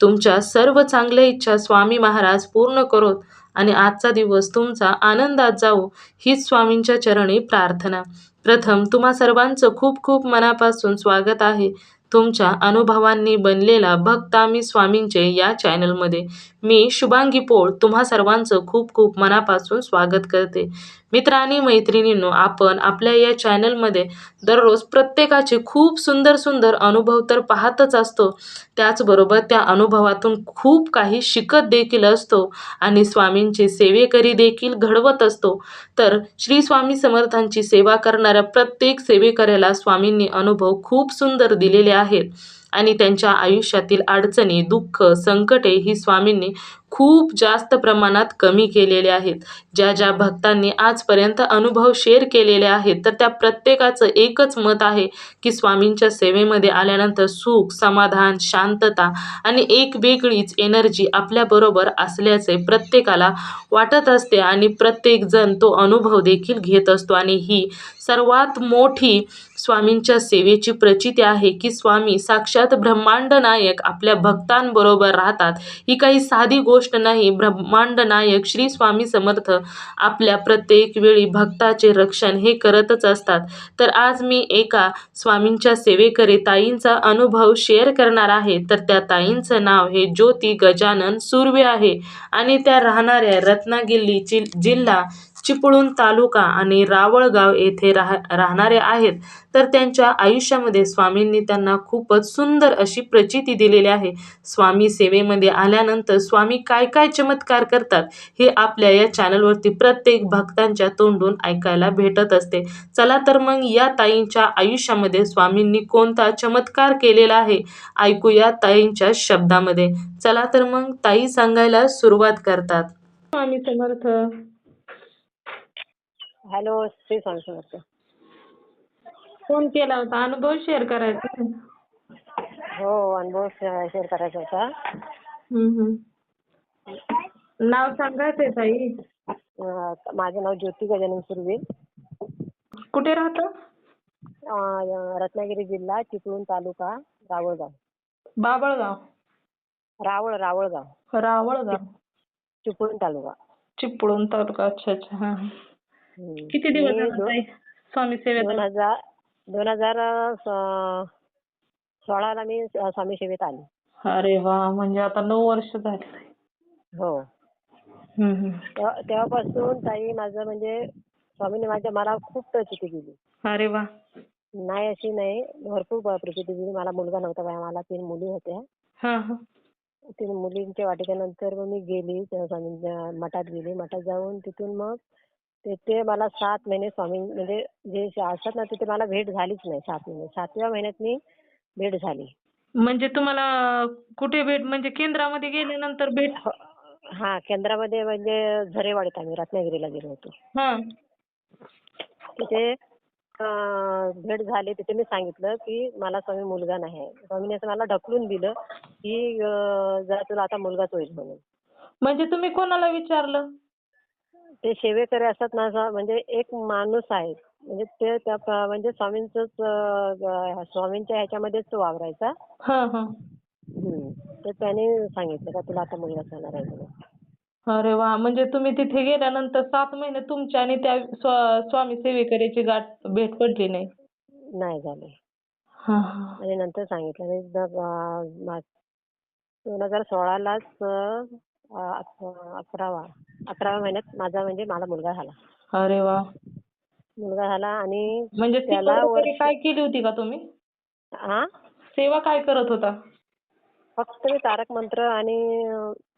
तुमच्या सर्व चांगल्या इच्छा स्वामी महाराज पूर्ण करोत आणि आजचा दिवस तुमचा आनंदात जाऊ हीच स्वामींच्या चरणी प्रार्थना. प्रथम तुम्हा सर्वांचं खूप खूप मनापासून स्वागत आहे. तुमच्या अनुभवांनी बनलेला भक्त आम्ही स्वामींचे या चॅनलमध्ये. मी शुभांगी पोळ तुम्हा सर्वांचं खूप खूप मनापासून स्वागत करते. मित्र आणि मैत्रिणींनो आपण आपल्या या चॅनलमध्ये दररोज प्रत्येकाचे खूप सुंदर सुंदर अनुभव तर पाहतच असतो. त्याचबरोबर त्या अनुभवातून खूप काही शिकत देखील असतो आणि स्वामींचे सेवेकरी देखील घडवत असतो. तर श्री स्वामी समर्थांची सेवा करणाऱ्या प्रत्येक सेवेकऱ्याला स्वामींनी अनुभव खूप सुंदर दिलेले आहेत आणि त्यांच्या आयुष्यातील अडचणी दुःख संकटे ही स्वामींनी खूप जास्त प्रमाणात कमी केलेले आहेत. ज्या ज्या भक्तांनी आजपर्यंत अनुभव शेअर केलेले आहेत तर त्या प्रत्येकाचं एकच मत आहे की स्वामींच्या सेवेमध्ये आल्यानंतर सुख समाधान शांतता आणि एक वेगळीच एनर्जी आपल्याबरोबर असल्याचे प्रत्येकाला वाटत असते आणि प्रत्येकजण तो अनुभव देखील घेत असतो. आणि ही सर्वात मोठी स्वामींच्या सेवेची प्रचिती आहे की स्वामी साक्षात ब्रह्मांड नायक आपल्या भक्तांबरोबर राहतात. ही काही साधी गोष्ट नाही. ब्रह्मांड नायक श्री स्वामी समर्थ आपल्या प्रत्येक वेळी भक्ताचे रक्षण हे करतच असतात. तर आज मी एका स्वामींच्या सेवेकरी ताईंचा अनुभव शेअर करणार आहे. तर त्या ताईंचं नाव हे ज्योती गजानन सुर्वे आहे. आणि त्या राहणाऱ्या रत्नागिरी जिल्हा चिपळूण तालुका आणि रावळगाव येथे राह राहणारे आहेत. तर त्यांच्या आयुष्यामध्ये स्वामींनी त्यांना खूपच सुंदर अशी प्रचिती दिलेली आहे. स्वामी सेवेमध्ये आल्यानंतर स्वामी काय काय चमत्कार करतात हे आपल्या या चॅनलवरती प्रत्येक भक्तांच्या तोंडून ऐकायला भेटत असते. चला तर मग या ताईंच्या आयुष्यामध्ये स्वामींनी कोणता चमत्कार केलेला आहे? ऐकूया ताईंच्या शब्दामध्ये. चला तर मग ताई सांगायला सुरुवात करतात. स्वामी समर्थ. हॅलो श्री स्वामी समर्थ. फोन केला होता अनुभव शेअर करायचा. हो अनुभव शेअर करायचा होता. हम्म, हम्म. नाव सांगायचंय ताई. अं, माझं नाव ज्योती गजानन सुर्वे. कुठे राहतं? अं, रत्नागिरी जिल्हा चिपळूण तालुका रावळगाव. बाबळगाव. रावळ रावळगाव. रावळगाव. चिपळूण तालुका. चिपळूण तालुका. अच्छा अच्छा. हा. किती दिवस झाले ताई स्वामी सेवेत? दोन हजार दोन हजार सोळाला मी स्वामी सेवेत आले. अरे वा म्हणजे आता नऊ वर्ष झाले हो. तेव्हापासून ताई माझं म्हणजे स्वामीने माझ्या मला खूप प्रचिती दिली अरे वा. नाही अशी नाही भरपूर प्रचिती दिली मला मुलगा नव्हता मला तीन मुली होत्या. हा हा. तीन मुलींच्या वाटेच्या नंतर मग मी गेली स्वामींच्या मठात गेली. मठात जाऊन तिथून मग तिथे मला सात महिने स्वामी म्हणजे जे असतात ना तिथे मला भेट झालीच नाही सात महिने. सातव्या महिन्यात मी भेट झाली. म्हणजे तुम्हाला कुठे भेट म्हणजे केंद्रामध्ये गेल्यानंतर भेट? हा केंद्रामध्ये म्हणजे झरेवाडीत आम्ही रत्नागिरीला गेलो होतो. हा. तिथे अं, भेट झाली. तिथे मी सांगितलं की मला स्वामी मुलगा नाही आहे. स्वामीने असं मला ढकलून दिलं की अं, जरा तुला आता मुलगाच होईल म्हणून. म्हणजे तुम्ही कोणाला विचारलं? ते सेवेकरी असतात ना म्हणजे एक माणूस आहे. म्हणजे ते त्या म्हणजे स्वामींचंच अं, स्वामींच्या ह्याच्यामध्येच तो वावरायचा. हा हा. हम्म. तर त्याने सांगितलं का तुला आता मुलगाच होणार आहे म्हणून. अरे वा. म्हणजे तुम्ही तिथे गेल्यानंतर सात महिने तुमच्या आणि त्या स्वा- स्वामी सेवेकरीची गाठ भेट पडली नाही? नाही झाले. हा हा. आणि नंतर सांगितलं आणि अं, दोन हजार सोळालाच अकरावा अकराव्या महिन्यात माझा म्हणजे मला मुलगा झाला. अरे वा. मुलगा झाला आणि म्हणजे त्याला काय केली होती का तुम्ही? हा सेवा काय करत होता? फक्त मी तारक मंत्र आणि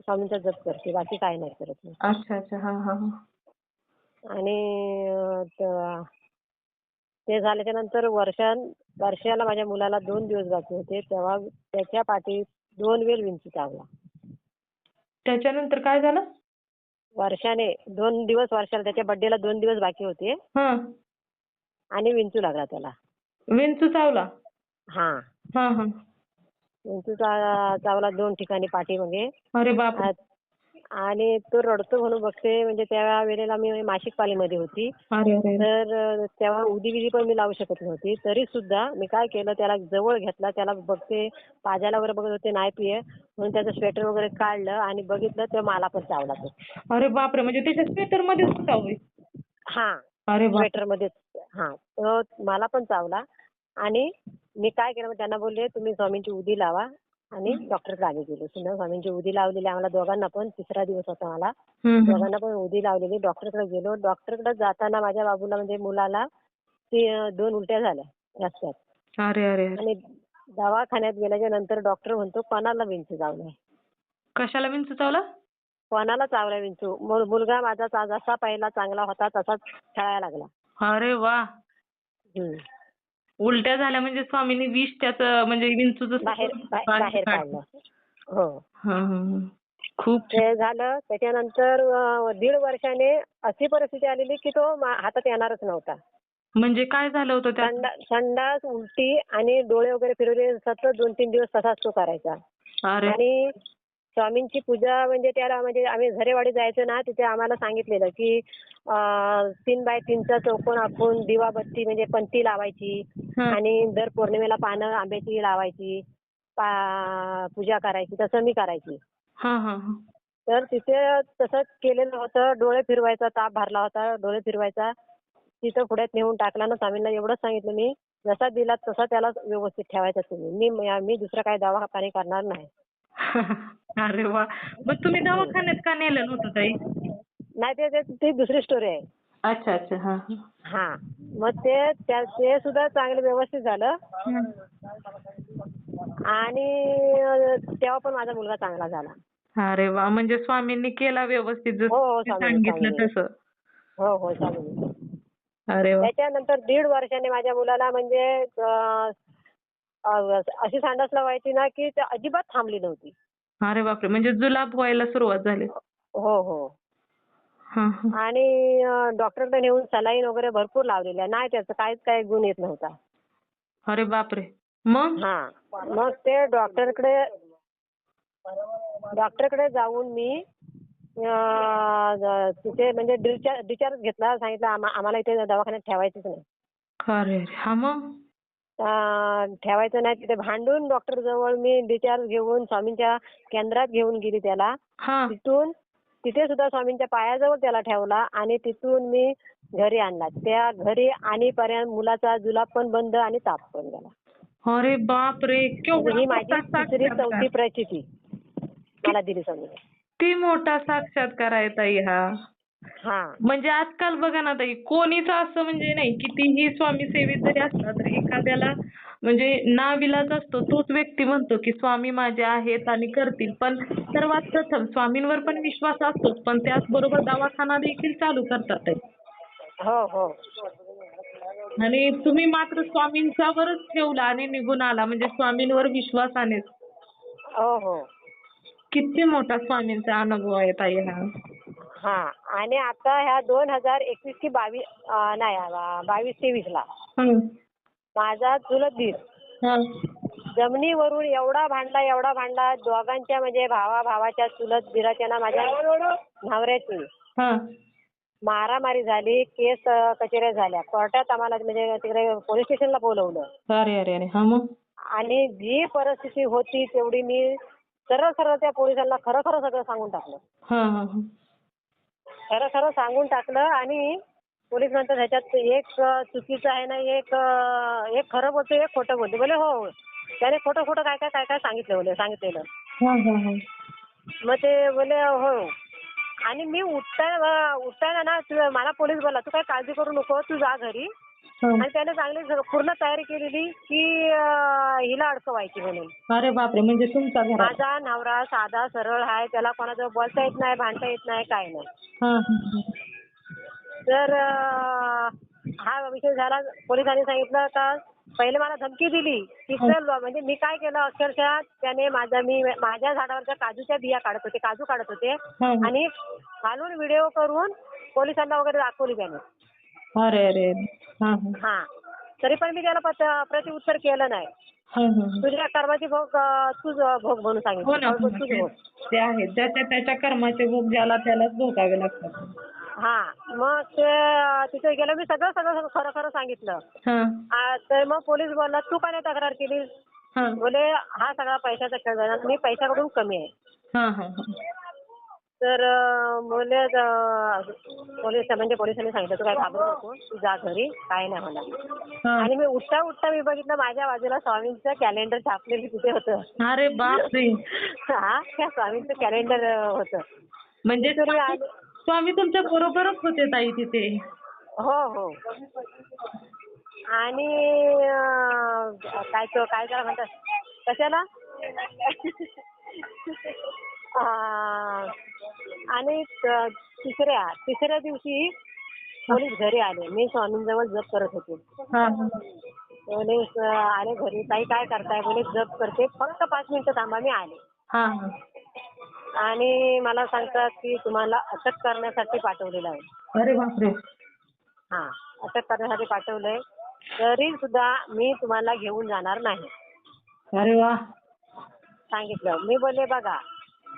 स्वामींचा जप करते बाकी काय नाही करत मी. अच्छा अच्छा. हा हा. आणि ते झाल्याच्यानंतर वर्षा वर्षाला माझ्या मुलाला दोन दिवस बाकी होते. तेव्हा त्याच्या पाठी दोन वेळ विंचू चावला त्याच्यानंतर काय झालं? वर्षाने दोन दिवस वर्षाला त्याच्या बर्थडेला दोन दिवस बाकी होते. हा. आणि विंचू लागला त्याला. विंचू चावला? हा. हा हा. विंचू चावला दोन ठिकाणी पाठीमागे. अरे बाप आणि तो रडतो म्हणून बघते. म्हणजे त्या वेळेला मी मासिक पाळीमध्ये होती. तर तेव्हा उदी विधी पण मी लावू शकत नव्हती. तरी सुद्धा मी काय केलं त्याला जवळ घेतला. त्याला बघते पाजायला वगैरे बघत होते नाही पिये. म्हणून त्याचं स्वेटर वगैरे काढलं आणि बघितलं तर मला पण चावला तो. अरे बापरे! म्हणजे त्याच्या स्वेटर मध्येच चावली? हा. स्वेटर मध्येच. हा. तो मला पण चावला. आणि मी काय केलं त्यांना बोलले तुम्ही स्वामींची उदी लावा. आणि डॉक्टरकडे आम्ही गेलो. सुंदर स्वामींची उदी लावलेली आम्हाला दोघांना पण तिसरा दिवस होता मला. दोघांना पण उदी लावलेली. डॉक्टरकडे गेलो. डॉक्टरकडे जाताना माझ्या बाबूला म्हणजे मुलाला ती दोन उलट्या झाल्या रस्त्यात. अरे अरे अरे. आणि दवाखान्यात गेल्याच्यानंतर डॉक्टर म्हणतो कोणाला विंचू चावलाय कशाला विंचू चावला? कोणाला चावलाय विंचू. मुलगा माझा जसा पहिला चांगला होता तसाच खेळायला लागला. अरे वा. उलट्या झाल्या म्हणजे स्वामींनी विष त्याचं म्हणजे विंचूचं बाहेर बाहेर काढलं. हो. हा, हा, हा. खूप ते झालं. त्याच्यानंतर दीड वर्षाने अशी परिस्थिती आलेली की तो हातात येणारच नव्हता. म्हणजे काय झालं होतं संडा- संडास उलटी आणि डोळे वगैरे फिरवले. सतत दोन तीन दिवस तसाच तो करायचा. आणि स्वामींची पूजा म्हणजे त्याला म्हणजे आम्ही झरेवाडी जायचो ना तिथे आम्हाला सांगितलेलं की अं, तीन बाय तीनचा चौकोन आखून दिवाबत्ती म्हणजे पंती लावायची. आणि दर पौर्णिमेला पानं आंब्याची लावायची पूजा करायची तसं मी करायची. तर तिथे तसंच केलेलं होतं डोळे फिरवायचा ताप भरला होता डोळे फिरवायचा. तिथं पुढ्यात नेऊन टाकला ना स्वामींना एवढंच सांगितलं मी. जसा दिला तसा त्याला व्यवस्थित ठेवायचा तुम्ही. मी मी दुसरं काही दवाखाने करणार नाही. अरे वा. मग तुम्ही दवाखान्यात का नेलं नव्हतं ताई? नाही ते ते- ती दुसरी स्टोरी आहे. अच्छा अच्छा हा. हा. हा मग ते त्या- ते सुद्धा चांगलं व्यवस्थित झालं. आणि अं, तेव्हा पण माझा मुलगा चांगला झाला. अरे वा. म्हणजे स्वामींनी केला व्यवस्थित हो, हो, जसं स्वामींनी, सांगितलं. तसं. हो हो चालेल अरे वा. त्याच्यानंतर दीड वर्षाने माझ्या मुलाला म्हणजे अं, अशी सांडास लावायची ना की ते अजिबात थांबली नव्हती. अरे बापरे म्हणजे जुलाब व्हायला सुरुवात झाली. हो हो. आणि डॉक्टरकडे नेऊन सलाईन वगैरे भरपूर लावलेल्या. नाही त्याचं काहीच काही गुण येत नव्हता. अरे बापरे. मग? हा. मग ते डॉक्टरकडे डॉक्टरकडे जाऊन मी तिथे म्हणजे डिस्चार्ज घेतला सांगितलं आम्हा- आम्हाला इथे दवाखान्यात ठेवायचंच नाही. अरे. हा मग? ठेवायचं नाही तिथे भांडून डॉक्टर जवळ मी डिस्चार्ज घेऊन स्वामींच्या केंद्रात घेऊन गेली त्याला. तिथून तिथे सुद्धा स्वामींच्या पायाजवळ त्याला ठेवला आणि तिथून मी घरी आणला. त्या घरी आणीपर्यंत मुलाचा जुलाब पण बंद आणि ताप पण गेला अरे बापरे केवढा ही माझी तिसरी चौथी. प्रचिती. मला दिली स्वामी किती मोठा साक्षात्कार आहे ताई हा. म्हणजे आजकाल बघा ना ताई कोणीच असं म्हणजे नाही कितीही स्वामी सेवेत जरी असला तरी एखाद्याला म्हणजे नाविलाज असतो तोच व्यक्ती म्हणतो की स्वामी माझे आहेत आणि करतील. पण सर्वात प्रथम स्वामींवर पण विश्वास असतोच पण त्याचबरोबर दवाखाना देखील चालू करतात. हो हो. आणि तुम्ही मात्र स्वामींच्यावरच ठेवला आणि निघून आला म्हणजे स्वामींवर विश्वासानेच हो हो. किती मोठा स्वामींचा अनुभव आहे ताई हा. हा आणि आता ह्या दोन हजार एकवीस की बावीस नाही बावीस तेवीस ला. माझा चुलत दीर. जमिनीवरून एवढा भांडला एवढा भांडला दोघांच्या म्हणजे भावा भावाच्या चुलत दिराच्या ना माझ्या नवऱ्याची. मारामारी झाली केस कचेऱ्या झाल्या कोर्टात आम्हाला म्हणजे तिकडे पोलीस स्टेशनला बोलवलं आणि जी परिस्थिती होती तेवढी मी सरळ सरळ त्या पोलिसांना खरं खरं सगळं सांगून टाकलं खरं खरं सांगून टाकलं आणि पोलीस म्हणतात ह्याच्यात एक चुकीचं आहे ना एक एक खरं बोलतो एक खोटं बोलतो बोले हो त्याने खोटं खोटं काय काय काय काय सांगितलं बोले सांगितलेलं. हा हा हा. मग ते बोले हो. आणि मी उठता उठताना ना तू- मला पोलीस बोला तू काय काळजी करू नको तू जा घरी. हं. आणि त्याने चांगली पूर्ण तयारी केलेली की हिला अडकवायची म्हणून. अरे बापरे म्हणजे घरात माझा नवरा साधा सरळ आहे त्याला कोणाजवळ बोलता येत नाही भांडता येत नाही काय नाही. हा हा हा. तर अं, हा विषय झाला. पोलिसांनी सांगितलं का पहिले मला धमकी दिली की चल बा, म्हणजे मी काय केलं? अक्षरशः त्याने माझा मी माझ्या झाडावरच्या काजूच्या बिया काढत होते काजू काढत होते. हं. आणि घालून व्हिडिओ करून पोलिसांना वगैरे दाखवली त्याने. अरे अरे हां हां. हा. तरी पण मी त्याला प्रतिउत्तर केलं नाही. हं, हं, हं. तुझ्या कर्माची भोग तूच भोग म्हणून हो सांगितलं हो. भोग. ते- आहे. त्याच्या कर्माचे भोग ज्याला त्यालाच भोगावे लागतात. हा. मग ते तिथे गेलं मी सगळं सगळं खरं खरं सांगितलं. हां. तर मग पोलीस बोलला तू का नाही तक्रार केली हां. बोले हा सगळा पैशाचा खेळ झाला. मी पैशाकडून कमी आहे. हां हां हां. तर अं, बोले अं, पोलीस म्हणजे पोलिसांनी सांगितलं तू काय घाबरू नको तू जा घरी काय नाही होणार. आणि मी उठता उठता मी बघितलं माझ्या बाजूला स्वामींचं कॅलेंडर छापलेलं तिथे होतं. अरे बापरे. हा त्या स्वामींचं कॅलेंडर होतं. म्हणजे स्वामी तुमच्या बरोबरच होते ताई तिथे? हो हो. आणि काय तो काय त्याला म्हणतात? कशाला? आणि तिसऱ्या तिसऱ्या दिवशी पोलीस घरी आले. मी स्वामींजवळ जप करत होते. पोलीस आले घरी. ताई काय करताय? बोले जप करते. फक्त पाच मिनिटं थांबा मी आले. आणि मला सांगतात की तुम्हाला अटक करण्यासाठी पाठवलेलं आहे. अरे बापरे. हा अटक करण्यासाठी पाठवलंय. तरी सुद्धा मी तुम्हाला घेऊन जाणार नाही. अरे वा. सांगितलं. मी बोलले बघा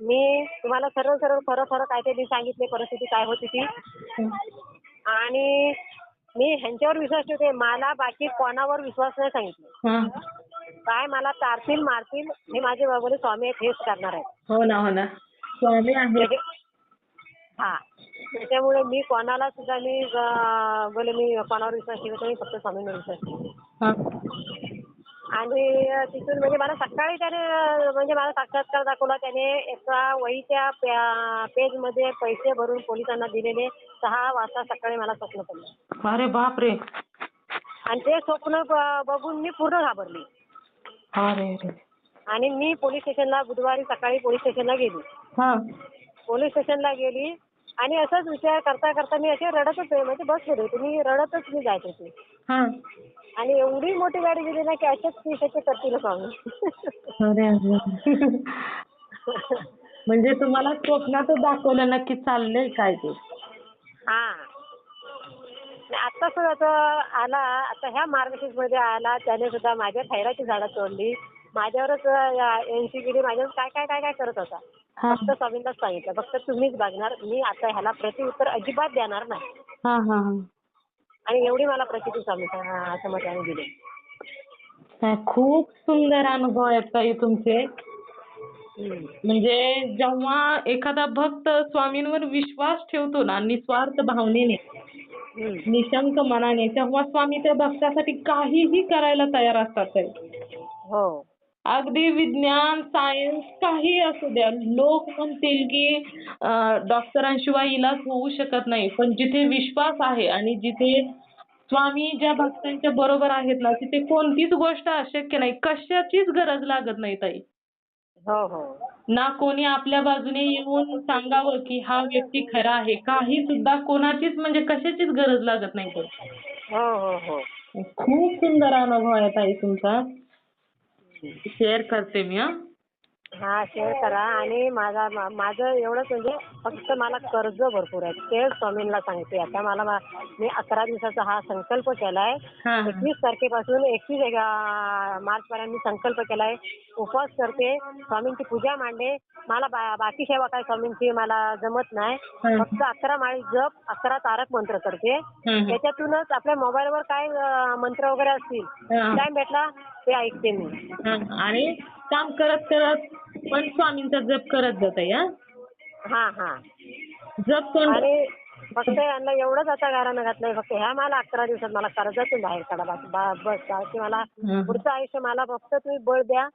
मी तुम्हाला सरळ सरळ खरं खरं काय ते मी सांगितले परिस्थिती काय होती ती. आणि मी ह्यांच्यावर विश्वास ठेवते मला बाकी कोणावर विश्वास नाही सांगितलं. काय मला तारतील मारतील हे माझे बाबाले स्वामी आहेत हेच करणार आहेत. हो ना हो ना. स्वामी आहे हा. त्याच्यामुळे मी कोणाला सुद्धा मी बोले मी कोणावर विश्वास ठेवतो मी फक्त स्वामींवर विश्वास ठेवते. आणि तिथून म्हणजे मला सकाळी त्याने म्हणजे मला साक्षात्कार दाखवला. त्याने एका वहीच्या प्या- पेजमध्ये पैसे भरून पोलिसांना दिलेले सहा वाजता सकाळी मला स्वप्न पडलं. अरे बापरे. आणि ते स्वप्न बघून मी पूर्ण घाबरली. अरे आणि मी पोलीस स्टेशनला बुधवारी सकाळी पोलीस स्टेशनला गेली. हां. पोलीस स्टेशनला गेली आणि असंच विचार करता करता मी असे रडतच म्हणजे बसले होते. मी रडतच मी जात होते. हां. आणि एवढी मोठी गाडी गेली ना की अशाच पैशाचे करतील स्वामी म्हणजे तुम्हाला स्वप्नातच दाखवलं नक्की चाललंय काय ते? हा. आता सुद्धा तो आला आता ह्या मार्गशीर्षमध्ये आला त्याने सुद्धा माझ्या खैराची झाडं तोडली. माझ्यावरच एनसी केली माझ्यावर काय काय काय काय करत होता? फक्त स्वामींनाच सांगितलं. फक्त तुम्हीच बघणार. मी आता ह्याला प्रतिउत्तर अजिबात देणार नाही. आणि एवढी मला प्रतिती स्वामी समर्थाने दिली खूप सुंदर अनुभव आहेत ताई तुमचे. म्हणजे जेव्हा एखादा भक्त स्वामींवर विश्वास ठेवतो ना निस्वार्थ भावनेने. निशंक मनाने तेव्हा स्वामी त्या भक्तासाठी काहीही करायला तयार असतात. हो अगदी विज्ञान सायन्स काही असू द्या. लोक म्हणतील की डॉक्टरांशिवाय इलाज होऊ शकत नाही. पण जिथे विश्वास आहे आणि जिथे स्वामी ज्या भक्तांच्या बरोबर आहेत ना तिथे कोणतीच गोष्ट अशक्य नाही. कशाचीच गरज लागत नाही ताई. हो हो. ना कोणी आपल्या बाजूने येऊन सांगावं की हा व्यक्ती खरा आहे. काही सुद्धा कोणाचीच म्हणजे कशाचीच गरज लागत नाही. हो हो हो. खूप सुंदर अनुभव आहे ताई तुमचा. शेअर करते मी हा. हा शेअर करा. आणि माझा माझं एवढंच म्हणजे फक्त मला कर्ज भरपूर आहे ते स्वामींना सांगते. आता मला मा- अकरा दिवसाचा हा संकल्प केलाय. एकवीस तारखेपासून एकवीस मार्च पर्यंत मी संकल्प केलाय. उपवास करते. स्वामींची पूजा मांडते मला बाकी सेवा काय स्वामींची मला जमत नाही. फक्त अकरा माळी जप अकरा तारक मंत्र करते. त्याच्यातूनच आपल्या मोबाईलवर काय मंत्र वगैरे असतील. टाइम भेटला ते ऐकते मी. आणि काम करत करत पण स्वामींचा जप करत जात हा? हा हा. जप कोण आणि फक्त यांना एवढंच आता गारानं घातलंय फक्त ह्या मला अकरा दिवसात मला कर्जातून बाहेर काढा बस बा- बस की मला हं. पुढचं आयुष्य मला फक्त तुम्ही बळ द्या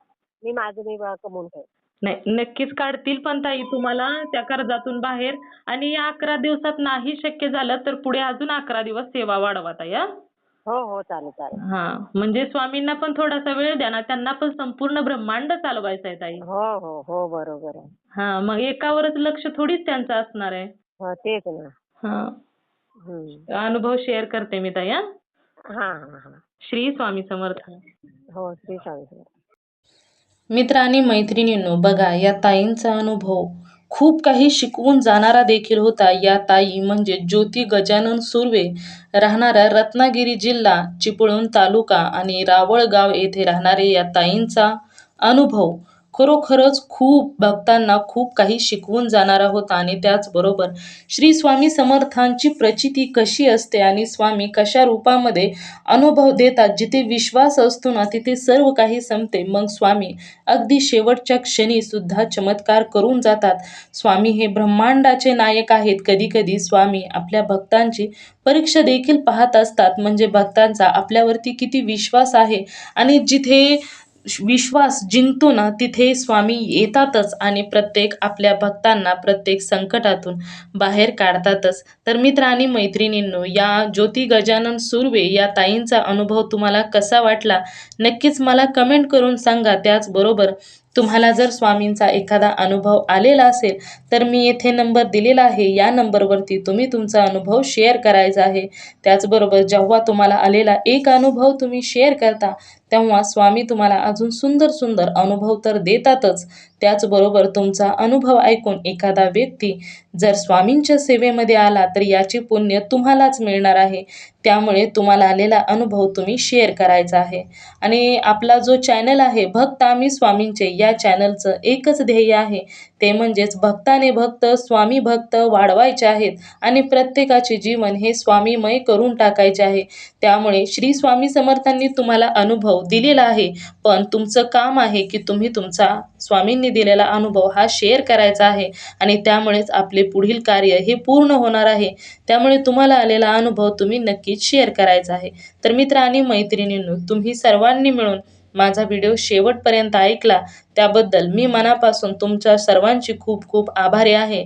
मी माझं मी ब- कमवून ठेव नाही नक्कीच काढतील पण ताई तुम्हाला त्या कर्जातून बाहेर. आणि या अकरा दिवसात नाही शक्य झालं तर पुढे अजून अकरा दिवस सेवा वाढवा ताई हा? हो हो चालेल चालेल. हा म्हणजे स्वामींना पण थोडासा वेळ द्या ना त्यांना पण संपूर्ण ब्रह्मांड चालवायचं आहे ताई. हो हो हो बरोबर आहे. हा मग एकावरच लक्ष थोडीच त्यांचं असणार आहे. हो तेच ना. हा. हम्म. अनुभव शेअर करते मी ताई हा. हा हा हा. श्री स्वामी समर्थ. हो श्री स्वामी समर्थ. मित्र आणि मैत्रिणींनो बघा या ताईंचा अनुभव खूप काही शिकवून जाणारा देखील होता. या ताई म्हणजे ज्योती गजानन सुर्वे. राहणारा रत्नागिरी जिल्हा चिपळूण तालुका आणि रावळगाव येथे राहणारे या ताईंचा अनुभव. खरोखरच खूप भक्तांना खूप काही शिकवून जाणारा होता आणि त्याचबरोबर श्री स्वामी समर्थांची प्रचिती कशी असते आणि स्वामी कशा रूपामध्ये अनुभव देतात जिथे विश्वास असतो ना तिथे सर्व काही संपते. मग स्वामी अगदी शेवटच्या क्षणी सुद्धा चमत्कार करून जातात. स्वामी हे ब्रह्मांडाचे नायक आहेत. कधी कधी स्वामी आपल्या भक्तांची परीक्षा देखील पाहत असतात. म्हणजे भक्तांचा आपल्यावरती किती विश्वास आहे आणि जिथे विश्वास जिंकतो ना तिथे स्वामी येतातच आणि प्रत्येक आपल्या भक्तांना प्रत्येक संकटातून बाहेर काढतातच. तर मित्र आणि मैत्रिणींनो या ज्योती गजानन सुर्वे या ताईंचा अनुभव तुम्हाला कसा वाटला? नक्कीच मला कमेंट करून सांगा. त्याचबरोबर तुम्हाला जर स्वामींचा एखादा अनुभव आलेला असेल तर मी येथे नंबर दिलेला आहे. या नंबरवरती तुम्ही तुमचा अनुभव शेअर करायचा आहे. त्याचबरोबर जेव्हा तुम्हाला आलेला एक अनुभव तुम्ही शेअर करता तेव्हा स्वामी तुम्हाला अजून सुंदर सुंदर अनुभव तर देतातच. त्याचबरोबर तुमचा अनुभव ऐकून एखादा व्यक्ती जर स्वामींच्या सेवेमध्ये आला तर याचे पुण्य तुम्हालाच मिळणार आहे. त्यामुळे तुम्हाला आलेला अनुभव तुम्ही शेअर करायचा आहे. आणि आपला जो चॅनल आहे भक्त आम्ही स्वामींचे या चॅनलचं एकच ध्येय आहे. ते म्हणजेच भक्ताने भक्त स्वामी भक्त वाढवायचे आहेत आणि प्रत्येकाचे जीवन हे स्वामीमय करून टाकायचे आहे. त्यामुळे श्री स्वामी समर्थांनी तुम्हाला अनुभव दिलेला आहे. पण तुमचं काम आहे की तुम्ही तुमचा व्यक्तींनी दिलेला अनुभव हा शेअर करायचा आहे. आणि त्यामुळेच आपले पुढील कार्य हे पूर्ण होणार आहे. त्यामुळे तुम्हाला आलेला अनुभव तुम्ही नक्कीच शेअर करायचा आहे. तर मित्र आणि मैत्रिणींनो तुम्ही सर्वांनी मिळून माझा व्हिडिओ शेवटपर्यंत ऐकला. त्याबद्दल मी मनापासून तुमच्या सर्वांची खूप खूप आभारी आहे.